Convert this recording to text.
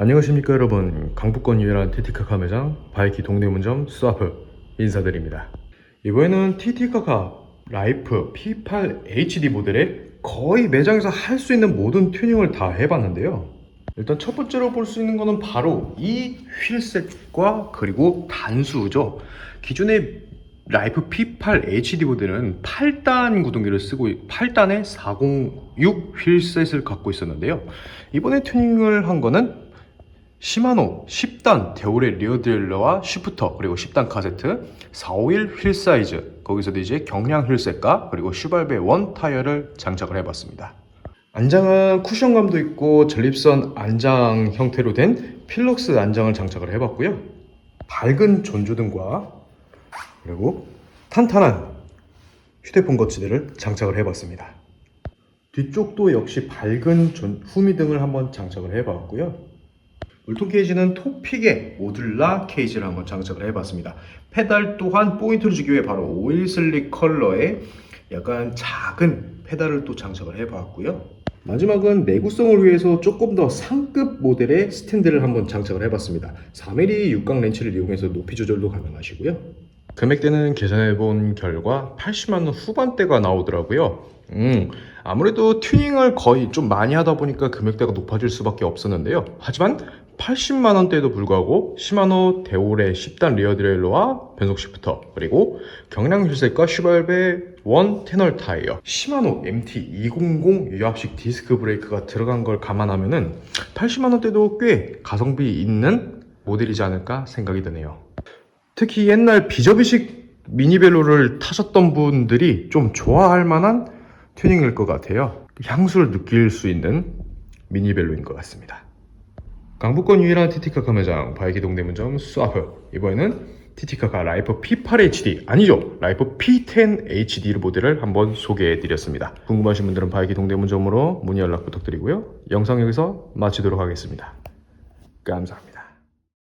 안녕하십니까 여러분. 강북권 유일한 TT카카 매장 바이키 동대문점 스와프 인사드립니다. 이번에는 TT카카 라이프 P8 HD 모델의 거의 매장에서 할 수 있는 모든 튜닝을 다 해봤는데요. 일단 첫 번째로 볼 수 있는 거는 바로 이 휠셋과 그리고 단수죠. 기존의 라이프 P8 HD 모델은 8단 구동기를 쓰고 8단의 406 휠셋을 갖고 있었는데요. 이번에 튜닝을 한 거는 시마노 10단 데오레 리어 딜러와 쉬프터 그리고 10단 카세트 451 휠 사이즈 거기서도 이제 경량 휠셋과 그리고 슈발베 원 타이어를 장착을 해봤습니다. 안장은 쿠션감도 있고 전립선 안장 형태로 된 필럭스 안장을 장착을 해봤고요. 밝은 전조등과 그리고 탄탄한 휴대폰 거치대를 장착을 해봤습니다. 뒤쪽도 역시 밝은 전- 후미등을 한번 장착을 해봤고요 물통 케이지는 토픽의 모듈라 케이지를 한번 장착을 해봤습니다. 페달 또한 포인트를 주기 위해 바로 오일 슬릭 컬러의 약간 작은 페달을 또 장착을 해봤고요. 마지막은 내구성을 위해서 조금 더 상급 모델의 스탠드를 한번 장착을 해봤습니다. 4mm 육각 렌치를 이용해서 높이 조절도 가능하시고요. 금액대는 계산해본 결과 80만원 후반대가 나오더라고요. 음, 아무래도 튜닝을 거의 좀 많이 하다 보니까 금액대가 높아질 수밖에 없었는데요. 하지만 80만 원대에도 불구하고 시마노 데오레 10단 리어 드레일러와 변속 시프터 그리고 경량 휠셋과 슈발베 원 테널 타이어 시마노 MT200 유압식 디스크 브레이크가 들어간 걸 감안하면은 80만 원대도 꽤 가성비 있는 모델이지 않을까 생각이 드네요. 특히 옛날 비저비식 미니벨로를 타셨던 분들이 좀 좋아할 만한 튜닝일 것 같아요. 향수를 느낄 수 있는 미니벨로인 것 같습니다. 강북권 유일한 TT카카 매장 바이기 동 대문점 스와프 이번에는 TT카카 라이프 P8HD 아니죠? 라이프 P10 HD 모델을 한번 소개해 드렸습니다. 궁금하신 분들은 바이기 동 대문점으로 문의 연락 부탁드리고요. 영상 여기서 마치도록 하겠습니다. 감사합니다